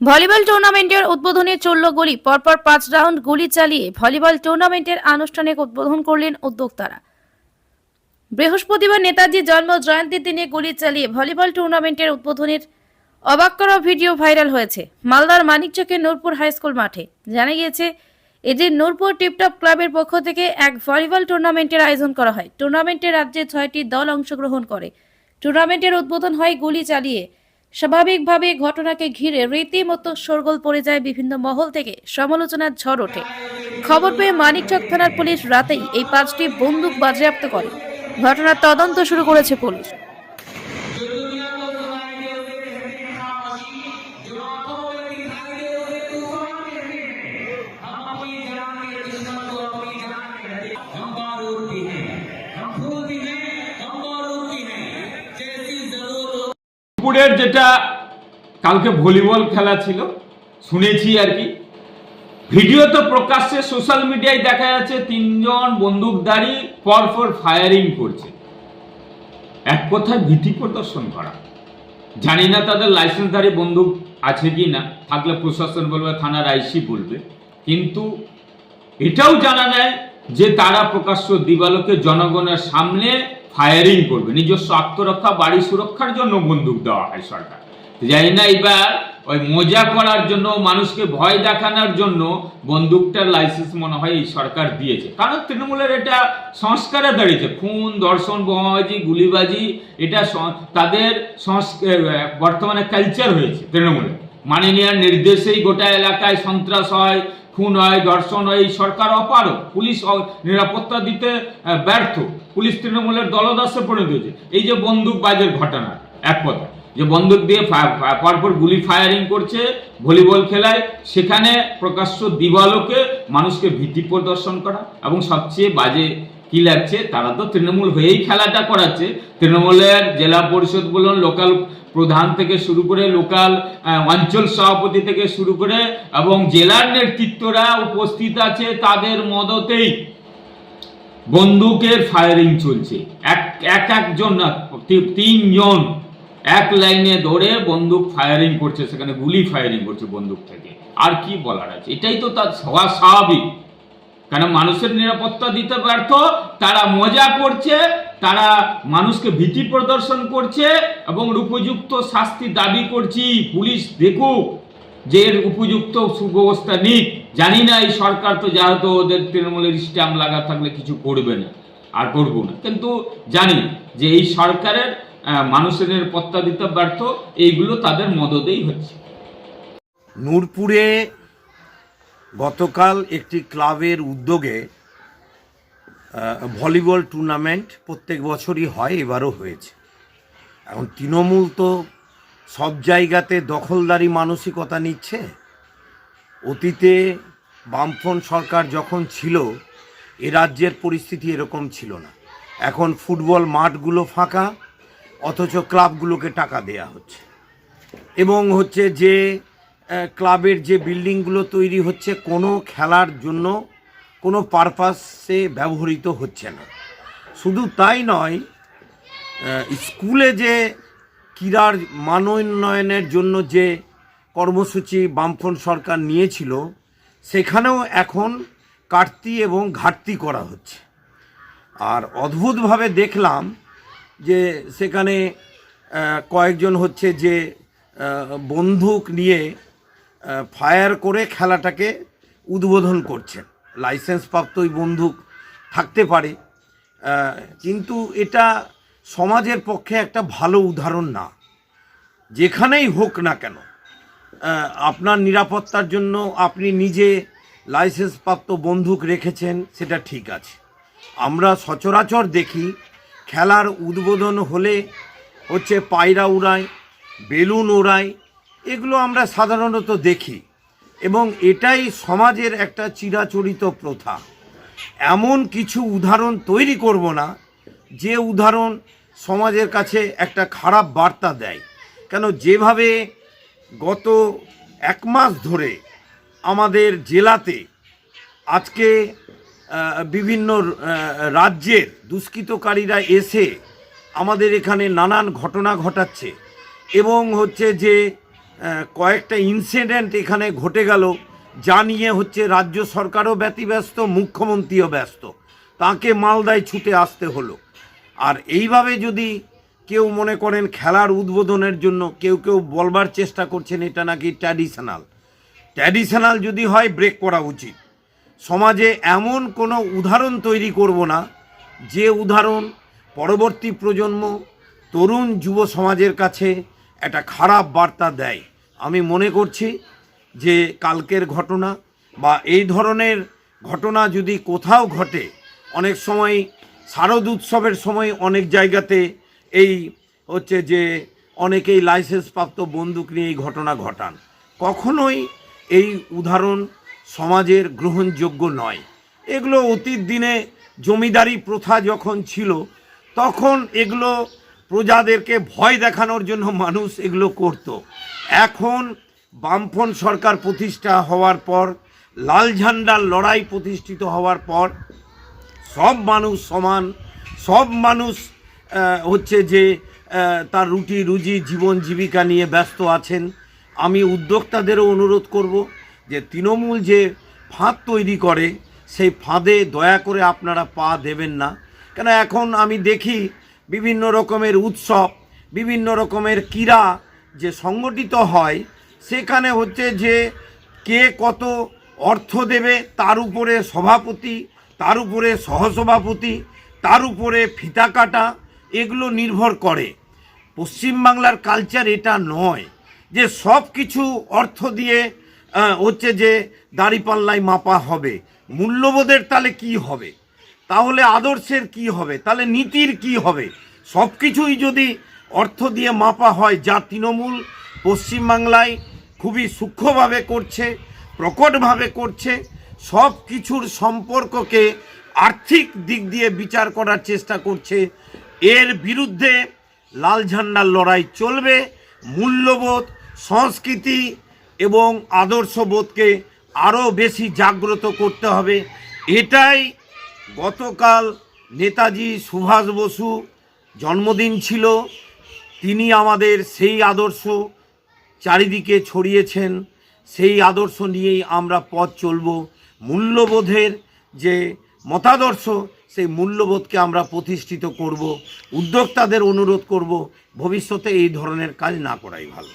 Volleyball টুর্নামেন্টের উদ্বোধনে চলল গুলি। পরপর পাঁচ রাউন্ড গুলি চালিয়ে ভলিবল টুর্নামেন্টের আনুষ্ঠানিক উদ্বোধন করলেন উদ্যোক্তারা। বৃহস্পতিবার নেতাজি জন্ম জয়ন্তীর দিনে গুলি চালিয়ে ভলিবল টুর্নামেন্টের উদ্বোধনের অবাক করা ভিডিও ভাইরাল হয়েছে। মালদার মানিকচকের নূরপুর হাই স্কুল মাঠে জানা গিয়েছে এদিন নূরপুর টিপটপ ক্লাবের পক্ষ থেকে এক ভলিবল টুর্নামেন্টের আয়োজন করা হয়। টুর্নামেন্টে রাজ্যে ছয়টি দল অংশগ্রহণ করে। টুর্নামেন্টের উদ্বোধন হয় গুলি চালিয়ে স্বাভাবিকভাবে ঘটনাকে ঘিরে রীতিমতো শোরগোল পড়ে যায় বিভিন্ন মহল থেকে। সমালোচনার ঝড় ওঠে। খবর পেয়ে মানিকচক থানার পুলিশ রাতেই এই পাঁচটি বন্দুক বাজেয়াপ্ত করে। ঘটনার তদন্ত শুরু করেছে পুলিশ। দুপুরের যেটা কালকে ভলিবল খেলা ছিল, শুনেছি আর কি। ভিডিও তো প্রকাশ্যে সোশ্যাল মিডিয়ায় দেখা যাচ্ছে, তিনজন বন্দুকধারী পরপর ফায়ারিং করছে। এক কথায় ভীতি প্রদর্শন করা। জানি না তাদের লাইসেন্সধারী বন্দুক আছে কি না, থাকলে প্রশাসন বলবে, থানার আইসি বলবে। কিন্তু এটাও জানা নেয় যে তারা প্রকাশ্য দিবালোকে জনগণের সামনে ফায়ারিং করবে। নিজস্ব আত্মরক্ষা, বাড়ি সুরক্ষার জন্য বন্দুক দেওয়া হয় সরকার। জানি না এবার ওই মজা করার জন্য, মানুষকে ভয় দেখানোর জন্য বন্দুকটার লাইসেন্স মনে হয় এই সরকার দিয়েছে। কারণ তৃণমূলের এটা সংস্কারে দাঁড়িয়েছে। খুন, ধর্ষণ, বোমাবাজি, গুলিবাজি, এটা তাদের বর্তমানে কালচার হয়েছে তৃণমূলের। মাননীয় নির্দেশেই গোটা এলাকায় সন্ত্রাস হয় খুন হয়, ধর্ষণ হয়, এই সরকার অপারক পুলিশ নিরাপত্তা দিতে ব্যর্থ। পুলিশ তৃণমূলের দলদাসে পরিণত হয়েছে। এই যে বন্দুক বাজের ঘটনা, এক কথা যে বন্দুক দিয়ে পরপর গুলি ফায়ারিং করছে ভলিবল খেলায়, সেখানে প্রকাশ্য দিবালোকে মানুষকে ভীতি প্রদর্শন করা এবং সবচেয়ে বাজে কি লাগছে? তারা তো তৃণমূল হয়েই খেলাটা করাচ্ছে। তৃণমূলের জেলা পরিষদ বলুন লোকাল প্রধান থেকে শুরু করে লোকাল অঞ্চল সভাপতি থেকে শুরু করে এবং জেলার নেতৃত্বরা উপস্থিত আছে তাদের মদতেই। বন্দুকের ফায়ারিং চলছে। এক এক একজন না তিনজন এক লাইনে ধরে বন্দুক ফায়ারিং করছে, সেখানে গুলি ফায়ারিং করছে বন্দুক থেকে। আর কি বলার আছে? এটাই তো তার স্বাভাবিক। কেন মানুষের নিরাপত্তা দিতে ব্যর্থ, তারা মজা করছে, তারা মানুষকে ভীতি প্রদর্শন করছে এবং উপযুক্ত শাস্তি দাবি করছি। পুলিশ দেখুক যে এর উপযুক্ত সুব্যবস্থা নিক। জানি না, এই সরকার তো যেহেতু ওদের তৃণমূলের স্ট্যাম্প লাগা থাকলে কিছু করবে না, আর করব না। কিন্তু জানি যে এই সরকারের মানুষের নিরাপত্তা দিতে ব্যর্থ, এইগুলো তাদের মদতেই হচ্ছে। নূরপুরে গতকাল একটি ক্লাবের উদ্যোগে ভলিবল টুর্নামেন্ট প্রত্যেক বছরই হয়, এবারও হয়েছে। এখন তৃণমূল তো সব জায়গাতে দখলদারি মানসিকতা নিচ্ছে। অতীতে বামফ্রন্ট সরকার যখন ছিল, এ রাজ্যের পরিস্থিতি এরকম ছিল না। এখন ফুটবল মাঠগুলো ফাঁকা, অথচ ক্লাবগুলোকে টাকা দেয়া হচ্ছে। এবং হচ্ছে যে ক্লাবের যে বিল্ডিংগুলো তৈরি হচ্ছে কোনো খেলার জন্য কোনো পারপাসে ব্যবহৃত হচ্ছে না। শুধু তাই নয় স্কুলে যে ক্রীড়ার মানোন্নয়নের জন্য যে কর্মসূচি বামফ্রন্ট সরকার নিয়েছিল, সেখানেও এখন কাটতি এবং ঘাটতি করা হচ্ছে। আর অদ্ভুতভাবে দেখলাম যে সেখানে কয়েকজন হচ্ছে যে বন্দুক নিয়ে ফায়ার করে খেলাটাকে উদ্বোধন করছেন। লাইসেন্স প্রাপ্ত ওই বন্দুক থাকতে পারে। কিন্তু এটা সমাজের পক্ষে একটা ভালো উদাহরণ না। যেখানেই হোক না কেন আপনার নিরাপত্তার জন্য আপনি নিজে লাইসেন্স প্রাপ্ত বন্দুক রেখেছেন, সেটা ঠিক আছে। আমরা সচরাচর দেখি, খেলার উদ্বোধন হলে হচ্ছে পায়রা উড়ায়, বেলুন ওড়ায় এগুলো আমরা সাধারণত দেখি এবং এটাই সমাজের একটা চিরাচরিত প্রথা। এমন কিছু উদাহরণ তৈরি করব না, যে উদাহরণ সমাজের কাছে একটা খারাপ বার্তা দেয়। কেন যেভাবে গত এক মাস ধরে আমাদের জেলাতে আজকে বিভিন্ন রাজ্যের দুষ্কৃতকারীরা এসে আমাদের এখানে নানান ঘটনা ঘটাচ্ছে এবং হচ্ছে যে কয়েকটা ইনসিডেন্ট এখানে ঘটে গেল, যা নিয়ে হচ্ছে রাজ্য সরকারও ব্যতিব্যস্ত, মুখ্যমন্ত্রীও ব্যস্ত। তাকে মালদায় ছুটে আসতে হলো। আর এইভাবে যদি কেউ মনে করেন খেলার উদ্বোধনের জন্য কেউ কেউ বলবার চেষ্টা করছেন, এটা নাকি ট্র্যাডিশনাল ট্র্যাডিশনাল যদি হয় ব্রেক করা উচিত। সমাজে এমন কোনো উদাহরণ তৈরি করব না, যে উদাহরণ পরবর্তী প্রজন্ম, তরুণ যুব সমাজের কাছে একটা খারাপ বার্তা দেয়। আমি মনে করছি যে কালকের ঘটনা বা এই ধরনের ঘটনা যদি কোথাও ঘটে, অনেক সময় শারদ উৎসবের সময় অনেক জায়গাতে এই হচ্ছে যে অনেকেই লাইসেন্স প্রাপ্ত বন্দুক নিয়ে এই ঘটনা ঘটান। কখনোই এই উদাহরণ সমাজের গ্রহণযোগ্য নয়। এগুলো অতীত দিনে জমিদারি প্রথা যখন ছিল, তখন এগুলো প্রজাদেরকে ভয় দেখানোর জন্য মানুষ এগুলো করত। এখন বামফ্রন্ট সরকার প্রতিষ্ঠা হওয়ার পর, লাল ঝান্ডার লড়াই প্রতিষ্ঠিত হওয়ার পর, সব মানুষ সমান, সব মানুষ হচ্ছে যে তার রুটি, রুজি, জীবন, জীবিকা নিয়ে ব্যস্ত আছেন। আমি উদ্যোক্তাদেরও অনুরোধ করব যে তৃণমূল যে ফাঁদ তৈরি করে, সেই ফাঁদে দয়া করে আপনারা পা দেবেন না। কেন এখন আমি দেখি বিভিন্ন রকমের উৎসব, বিভিন্ন রকমের ক্রীড়া যে সংগঠিত হয়, সেখানে হচ্ছে যে কে কত অর্থ দেবে, তার উপরে সভাপতি, তার উপরে সহসভাপতি, তার উপরে ফিতা কাটা, এগুলো নির্ভর করে। পশ্চিমবাংলার কালচার এটা নয় যে সব কিছু অর্থ দিয়ে হচ্ছে যে দাড়িপাল্লায় মাপা হবে। মূল্যবোধের তাহলে কি হবে? তাহলে আদর্শের কি হবে? তাহলে নীতির কি হবে? সব কিছুই যদি অর্থ দিয়ে মাপা হয়, যা তৃণমূল পশ্চিমবাংলায় খুবই সূক্ষ্মভাবে করছে, প্রকটভাবে করছে সব কিছুর সম্পর্ককে আর্থিক দিক দিয়ে বিচার করার চেষ্টা করছে, এর বিরুদ্ধে লাল ঝান্ডার লড়াই চলবে, মূল্যবোধ, সংস্কৃতি এবং আদর্শবোধকে আরও বেশি জাগ্রত করতে হবে। এটাই গতকাল নেতাজি সুভাষ বসু জন্মদিন ছিল। তিনি আমাদের সেই আদর্শ চারিদিকে ছড়িয়েছেন। সেই আদর্শ নিয়েই আমরা পথ চলব। মূল্যবোধের যে মতাদর্শ, সেই মূল্যবোধকে আমরা প্রতিষ্ঠিত করব। উদ্যোক্তাদের অনুরোধ করব, ভবিষ্যতে এই ধরনের কাজ না করাই ভালো।